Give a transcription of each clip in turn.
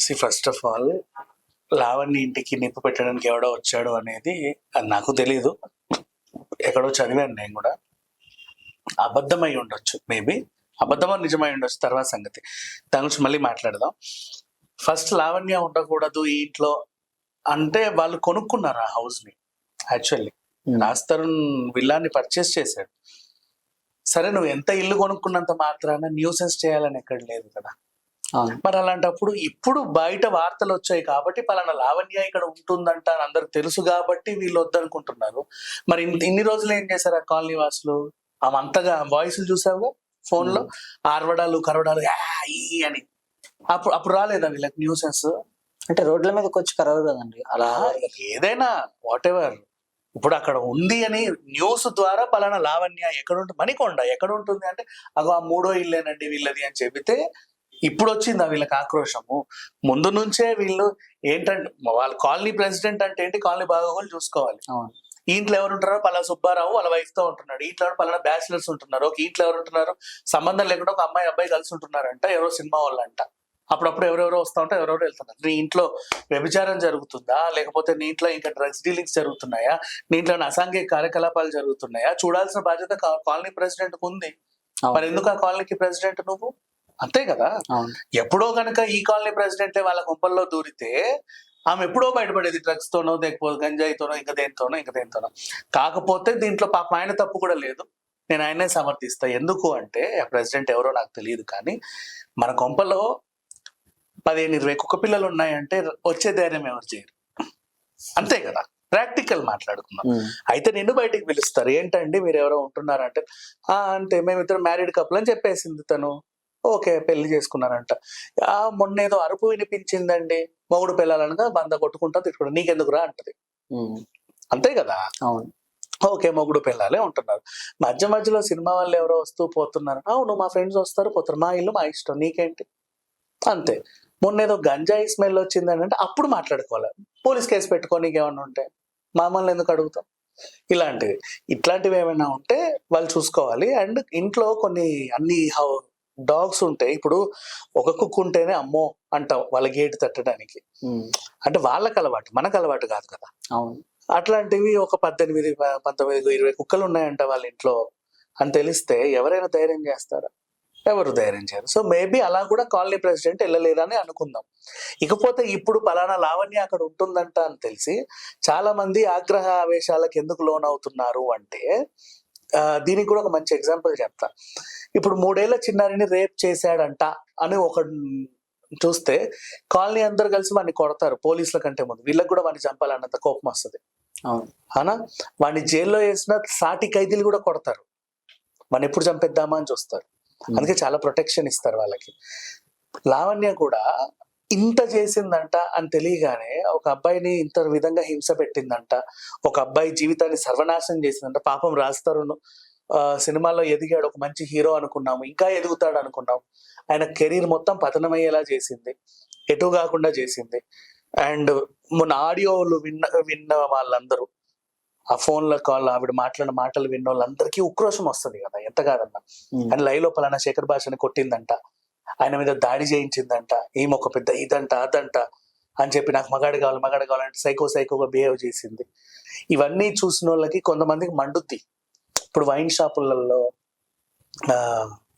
See first of all Lavanya ఇంటికి నిప్పు పెట్టడానికి ఎవడో వచ్చాడు అనేది అది నాకు తెలియదు ఎక్కడో చదివాను నేను కూడా. అబద్ధమై ఉండొచ్చు మేబీ అబద్ధమో నిజమై ఉండొచ్చు తర్వాత సంగతి. దాని గురించి మళ్ళీ మాట్లాడదాం. ఫస్ట్ లావణ్య ఉండకూడదు ఈ ఇంట్లో అంటే వాళ్ళు కొనుక్కున్నారు ఆ హౌస్ని యాక్చువల్లీ రాజ్ తరుణ్ విల్లాన్ని పర్చేస్ చేశాడు సరే నువ్వు ఎంత ఇల్లు కొనుక్కున్నంత మాత్రాన న్యూసెన్స్ చేయాలని ఎక్కడ లేదు కదా. మరి అలాంటప్పుడు ఇప్పుడు బయట వార్తలు వచ్చాయి కాబట్టి పలానా లావణ్య ఇక్కడ ఉంటుందంట అని అందరికి తెలుసు కాబట్టి వీళ్ళు వద్దనుకుంటున్నారు. మరి ఇన్- ఇన్ని రోజులు ఏం చేశారు ఆ కాలనీ వాసులు ఆమె అంతగా వాయిస్లు చూసావుగా ఫోన్లో ఆర్వడాలు కరవడాలు "ఆ, ఈ అని. అప్పుడు అప్పుడు రాలేదా వీళ్ళకి న్యూసెన్స్? అంటే రోడ్ల మీదకి వచ్చి కరవరు కదండి. అలా ఏదైనా వాట్ ఎవర్ ఇప్పుడు అక్కడ ఉంది అని న్యూస్ ద్వారా పలానా లావణ్య ఎక్కడ ఉంటుంది మణికొండ ఎక్కడ ఉంటుంది అంటే అగో ఆ మూడో ఇల్లేనండి వీళ్ళది అని చెబితే ఇప్పుడు వచ్చింది వీళ్ళకి ఆక్రోషము ముందు నుంచే వీళ్ళు ఏంటంటే వాళ్ళ కాలనీ ప్రెసిడెంట్ అంటే ఏంటి? కాలనీ బాగోగులు చూసుకోవాలి. ఇంట్లో ఎవరు ఉంటున్నారో పలా సుబ్బారావు వాళ్ళ వైఫ్తో ఉంటున్నాడు. ఇంట్లో పలానా బ్యాచిలర్స్ ఉంటున్నారు. ఒక ఇంట్లో ఎవరు ఉంటున్నారు? సంబంధం లేకుండా ఒక అమ్మాయి అబ్బాయి కలిసి ఉంటున్నారంట. ఎవరో సినిమా వాళ్ళంట. అప్పుడప్పుడు ఎవరెవరో వస్తా ఉంటే ఎవరెవరో వెళ్తున్నారు. నీ ఇంట్లో వ్యభిచారం జరుగుతుందా? లేకపోతే నీ ఇంట్లో ఇంకా డ్రగ్స్ డీలింగ్స్ జరుగుతున్నాయా? నీ ఇంట్లో అసాంఘిక కార్యకలాపాలు జరుగుతున్నాయా? చూడాల్సిన బాధ్యత కాలనీ ప్రెసిడెంట్కు ఉంది మరి ఎందుకు ఆ కాలనీకి ప్రెసిడెంట్ నువ్వు? అంతే కదా? ఎప్పుడో గనక ఈ కాలనీ ప్రెసిడెంటే వాళ్ళ గుంపల్లో దూరితే ఆమె ఎప్పుడో బయటపడేది డ్రగ్స్ తోనో లేకపోతే గంజాయితోనో ఇంకా దేనితోనో ఇంకా దేనితోనో. కాకపోతే దీంట్లో పాప ఆయన తప్పు కూడా లేదు. నేను ఆయనే సమర్థిస్తా. ఎందుకు అంటే ఆ ప్రెసిడెంట్ ఎవరో నాకు తెలియదు కానీ మన కొంపలో పదిహేను ఇరవై కుక్క పిల్లలు ఉన్నాయంటే వచ్చే ధైర్యం ఎవరు చేయరు. అంతే కదా? ప్రాక్టికల్ మాట్లాడుకుందాం. ఉమ్. అయితే నిన్ను బయటికి పిలుస్తారు. ఏంటండి మీరు ఎవరో ఉంటున్నారంటే ఆ అంటే మేమిద్దరం మ్యారీడ్ కపుల్ అని చెప్పేసింది తను. ఓకే పెళ్ళి చేసుకున్నారంట. ఆ మొన్న ఏదో అరుపు వినిపించిందండి. మొగుడు పిల్లలనగా బంద కొట్టుకుంటా తిట్టుకుంటా నీకెందుకురా? అంటది. అంతే కదా? అవును. ఓకే మొగుడు పిల్లలే ఉంటున్నారు. మధ్య మధ్యలో సినిమా వాళ్ళు ఎవరో వస్తూ పోతున్నారు. అవును మా ఫ్రెండ్స్ వస్తారు పోతారు. మా ఇల్లు మా ఇష్టం. నీకేంటి? అంతే. మొన్న ఏదో గంజాయి స్మెల్ వచ్చిందని అంటే అప్పుడు మాట్లాడుకోవాలి. పోలీస్ కేసు పెట్టుకోనికి ఏమన్నా ఉంటే. మామూలు ఎందుకు అడుగుతాం ఇలాంటివి. ఇట్లాంటివి ఏమైనా ఉంటే వాళ్ళు చూసుకోవాలి. అండ్ ఇంట్లో కొన్ని అన్ని డాగ్స్ ఉంటాయి ఇప్పుడు ఒక కుక్క ఉంటేనే అమ్మో అంటాం వాళ్ళ గేట్ తట్టడానికి. అంటే వాళ్ళకి అలవాటు మనకు అలవాటు కాదు కదా. అవును. అట్లాంటివి ఒక పద్దెనిమిది పంతొమ్మిది ఇరవై కుక్కలు ఉన్నాయంట వాళ్ళ ఇంట్లో అని తెలిస్తే ఎవరైనా ధైర్యం చేస్తారా? ఎవరు ధైర్యం చేయరు. సో మేబీ అలా కూడా కాలనీ ప్రెసిడెంట్ వెళ్ళలేదని అనుకుందాం. ఇకపోతే ఇప్పుడు పలానా లావణ్య అక్కడ ఉంటుందంట అని తెలిసి చాలా మంది ఆగ్రహ ఆవేశాలకు ఎందుకు లోన్ అవుతున్నారు అంటే దీనికి కూడా ఒక మంచి ఎగ్జాంపుల్ చెప్తా. ఇప్పుడు మూడేళ్ళ చిన్నారిని రేప్ చేశాడంట అని ఒక చూస్తే కాలనీ అందరు కలిసి వాడిని కొడతారు పోలీసుల కంటే ముందు. వీళ్ళకి కూడా వాడిని చంపాలన్నంత కోపం వస్తుంది. అవును. అవునా? వాడిని జైల్లో వేసిన సాటి ఖైదీలు కూడా కొడతారు. వాడిని ఎప్పుడు చంపేద్దామా అని చూస్తారు. అందుకే చాలా ప్రొటెక్షన్ ఇస్తారు వాళ్ళకి. లావణ్య కూడా ఇంత చేసిందంట అని తెలియగానే ఒక అబ్బాయిని ఇంత విధంగా హింస పెట్టిందంట. ఒక అబ్బాయి జీవితాన్ని సర్వనాశనం చేసిందంట. పాపం రాస్తారు సినిమాలో ఎదిగాడు. ఒక మంచి హీరో అనుకున్నాము. ఇంకా ఎదుగుతాడు అనుకున్నాం ఆయన కెరీర్ మొత్తం పతనమయ్యేలా చేసింది. ఎటు కాకుండా చేసింది. అండ్ మొన్న ఆడియోలు విన్న విన్న వాళ్ళందరూ ఆ ఫోన్ల కాల్ ఆవిడ మాట్లాడిన మాటలు విన్న వాళ్ళందరికీ ఉక్రోషం వస్తుంది కదా. ఎంత కాదన్నా. అని లైవ్లో పలానా శేఖర్ భాషని కొట్టిందంట. ఆయన మీద దాడి చేయించిందంట. ఈమె ఒక పెద్ద ఇదంట అదంట అని చెప్పి నాకు మగాడు కావాలి మగాడు కావాలంటే సైకో సైకోగా బిహేవ్ చేసింది. ఇవన్నీ చూసిన వాళ్ళకి కొంతమందికి మండుద్ది. ఇప్పుడు వైన్ షాపులలో ఆ,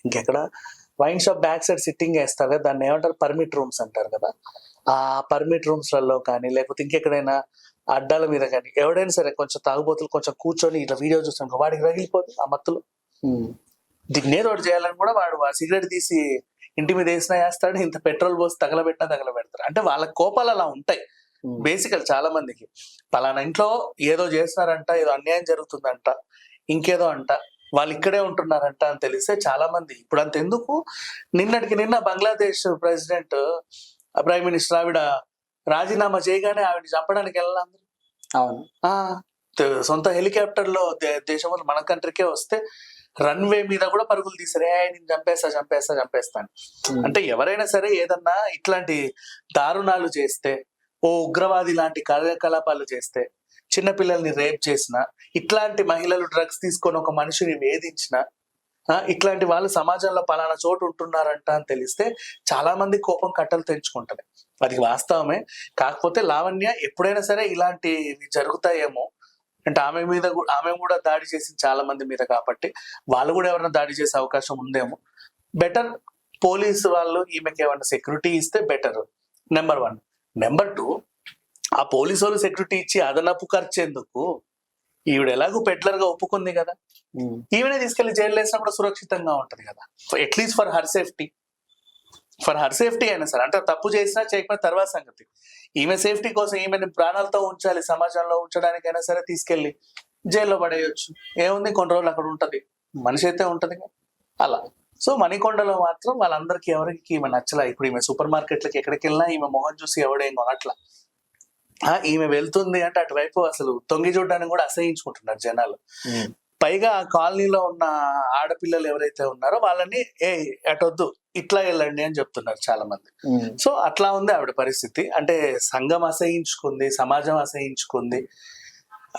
ఇంకెక్కడ? Wine shop back side sitting వేస్తారు కదా దాన్ని ఏమంటారు? పర్మిట్ రూమ్స్ అంటారు కదా. ఆ పర్మిట్ రూమ్స్లలో కానీ లేకపోతే ఇంకెక్కడైనా అడ్డాల మీద కానీ ఎవడైనా సరే కొంచెం తాగుబోతులు కొంచెం కూర్చొని ఇట్లా వీడియో చూస్తాను వాడికి రగిలిపోతుంది ఆ మత్తులు. ఉమ్. దిగ్నే రోడ్ చేయాలని కూడా వాడు ఆ సిగరెట్ తీసి ఇంటి మీద వేసినా వేస్తాడు ఇంత పెట్రోల్ పోసి తగలబెట్టినా తగలబెడతారు అంటే వాళ్ళ కోపాలు అలా ఉంటాయి. బేసికల్ చాలా మందికి. పలానా ఇంట్లో ఏదో చేస్తున్నారంట ఏదో అన్యాయం జరుగుతుందంట ఇంకేదో అంట వాళ్ళు ఇక్కడే ఉంటున్నారంట అని తెలిస్తే చాలా మంది. ఇప్పుడు అంత ఎందుకు? నిన్నటికి నిన్న బంగ్లాదేశ్ ప్రెసిడెంట్ ప్రైమ్ మినిస్టర్ ఆవిడ రాజీనామా చేయగానే ఆవిడ చంపడానికి వెళ్ళాలి. అవును. సొంత హెలికాప్టర్లో దే- దేశంలో మన కంట్రీకే వస్తే రన్వే మీద కూడా పరుగులు తీసారు నేను చంపేస్తా చంపేస్తా చంపేస్తాను ఉమ్. అంటే ఎవరైనా సరే ఏదన్నా ఇట్లాంటి దారుణాలు చేస్తే ఓ ఉగ్రవాది లాంటి కార్యకలాపాలు చేస్తే చిన్నపిల్లల్ని రేప్ చేసిన ఇట్లాంటి మహిళలు డ్రగ్స్ తీసుకొని ఒక మనిషిని వేధించిన ఇట్లాంటి వాళ్ళు సమాజంలో పలానా చోటు ఉంటున్నారంట అని తెలిస్తే చాలా మంది కోపం కట్టలు తెంచుకుంటది. అది వాస్తవమే. కాకపోతే లావణ్య ఎప్పుడైనా సరే ఇలాంటివి జరుగుతాయేమో అంటే ఆమె మీద ఆమె కూడా దాడి చేసింది చాలా మంది మీద కాబట్టి వాళ్ళు కూడా ఎవరైనా దాడి చేసే అవకాశం ఉందేమో. బెటర్ పోలీసు వాళ్ళు ఈమెకి ఏమైనా సెక్యూరిటీ ఇస్తే better number one number two ఆ పోలీసు వాళ్ళు సెక్యూరిటీ ఇచ్చి అదనపు ఖర్చు ఎందుకు ఈవిడ ఎలాగో పెట్లర్గా ఒప్పుకుంది కదా. ఉమ్, ఈమెనే తీసుకెళ్ళి జైలు వేసినా కూడా సురక్షితంగా ఉంటది కదా. At least for her safety for her safety అయినా సరే అంటే తప్పు చేసినా చేయకపోయినా తర్వాత సంగతి. ఈమె సేఫ్టీ కోసం ఈమెని ప్రాణాలతో ఉంచాలి సమాజంలో ఉంచడానికైనా సరే తీసుకెళ్ళి జైల్లో పడేయొచ్చు. ఏముంది? కొన్ని రోజులు అక్కడ ఉంటది. మనిషి అయితే ఉంటది. అలా. సో మణికొండలో మాత్రం వాళ్ళందరికీ ఎవరికి ఈమె నచ్చలా. ఇప్పుడు ఈమె సూపర్ మార్కెట్లకి ఎక్కడికి వెళ్ళినా ఈమె మొహం చూసి ఎవడేం కొనట్లా. ఆ, ఈమె వెళ్తుంది అంటే అటువైపు అసలు తొంగి చూడడానికి కూడా అసహించుకుంటున్నారు జనాలు. పైగా ఆ కాలనీలో ఉన్న ఆడపిల్లలు ఎవరైతే ఉన్నారో వాళ్ళని ఏ అటొద్దు ఇట్లా వెళ్ళండి అని చెప్తున్నారు చాలా మంది సో అట్లా ఉంది ఆవిడ పరిస్థితి. అంటే సంఘం అసహించుకుంది సమాజం అసహించుకుంది.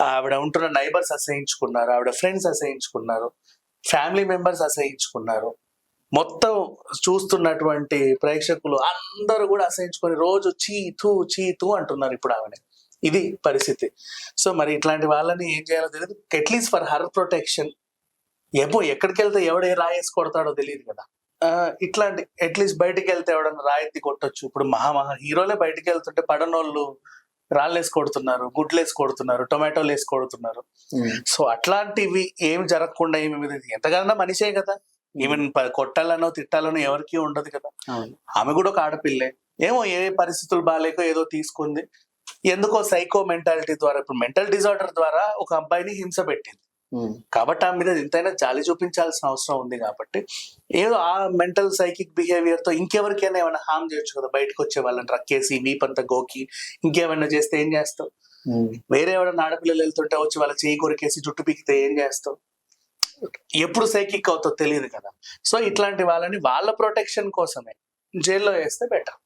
ఆవిడ ఉంటున్న నైబర్స్ అసహించుకున్నారు ఆవిడ ఫ్రెండ్స్ అసహించుకున్నారు ఫ్యామిలీ మెంబర్స్ అసహించుకున్నారు. మొత్తం చూస్తున్నటువంటి ప్రేక్షకులు అందరూ కూడా అసహించుకొని రోజు చీ తూ చీ తూ అంటున్నారు ఇప్పుడు ఆవిడ. ఇది పరిస్థితి. సో మరి ఇట్లాంటి వాళ్ళని ఏం చేయాలో తెలియదు అట్లీస్ట్ ఫర్ హర్ ప్రొటెక్షన్ ఏమో ఎక్కడికి వెళ్తే ఎవడే రాయేసి కొడతాడో తెలియదు కదా. ఇట్లాంటి అట్లీస్ట్ బయటికి వెళ్తే ఎవడన్నా రాయెత్తి కొట్టొచ్చు. ఇప్పుడు మహా మహా హీరోలే బయటికి వెళ్తుంటే పడనోళ్ళు రాళ్ళేసి కొడుతున్నారు గుడ్లేసి కొడుతున్నారు టొమాటోలు వేసి కొడుతున్నారు. ఉమ్, సో అట్లాంటివి ఏమి జరగకుండా ఏమి మీద ఎంతగానో మనిషే కదా. ఈవెన్ కొట్టాలనో తిట్టాలనో ఎవరికీ ఉండదు కదా. ఆమె కూడా ఒక ఆడపిల్లే. ఏమో ఏ పరిస్థితులు బాగాలేకో ఏదో తీసుకుంది. ఎందుకో సైకో మెంటాలిటీ ద్వారా ఇప్పుడు మెంటల్ డిజార్డర్ ద్వారా ఒక అబ్బాయిని హింస పెట్టింది. కాబట్టి ఆమె మీద ఎంతైనా జాలి చూపించాల్సిన అవసరం ఉంది కాబట్టి ఏదో ఆ మెంటల్ సైకిక్ బిహేవియర్తో ఇంకెవరికైనా ఏమైనా హామ్ చేయొచ్చు కదా బయటకు వచ్చే వాళ్ళని రక్కేసి వీపంతా గోకి ఇంకేమైనా చేస్తే ఏం చేస్తావు? వేరే ఎవరైనా ఆడపిల్లలు వెళ్తుంటే వచ్చి వాళ్ళ చేయి కొరికేసి జుట్టు పీకితే ఏం చేస్తావు? ఎప్పుడు సైకిక్ అవుతో తెలియదు కదా. సో ఇట్లాంటి వాళ్ళని వాళ్ళ ప్రొటెక్షన్ కోసమే. జైల్లో వేస్తే బెటర్.